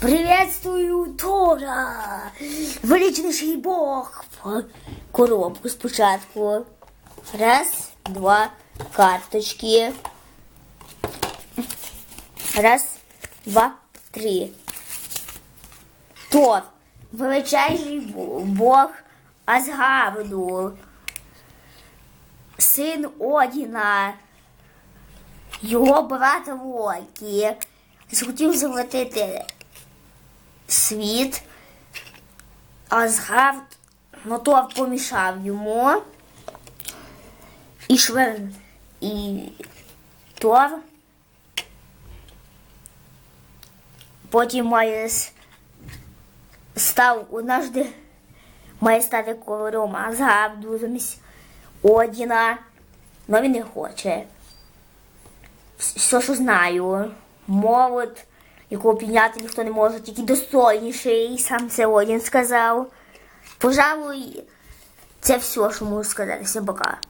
Приветствую Тора! Величніший Бог! Коробку спочатку. Раз, два, карточки. Раз, два, три. Тор. Величайший Бог Асгарду. Син Одіна. Його брат Локі. Захотів захватити світ. Асгард ну, помішав йому. І швер... І Тор потім має став однажды має стати королем Асгарду замість Одіна. Но він не хоче. Все, що знаю. Молод, якого підняти ніхто не може, тільки достойніший, сам це Одін сказав. Пожалуй, це все, що можу сказати. Всім пока.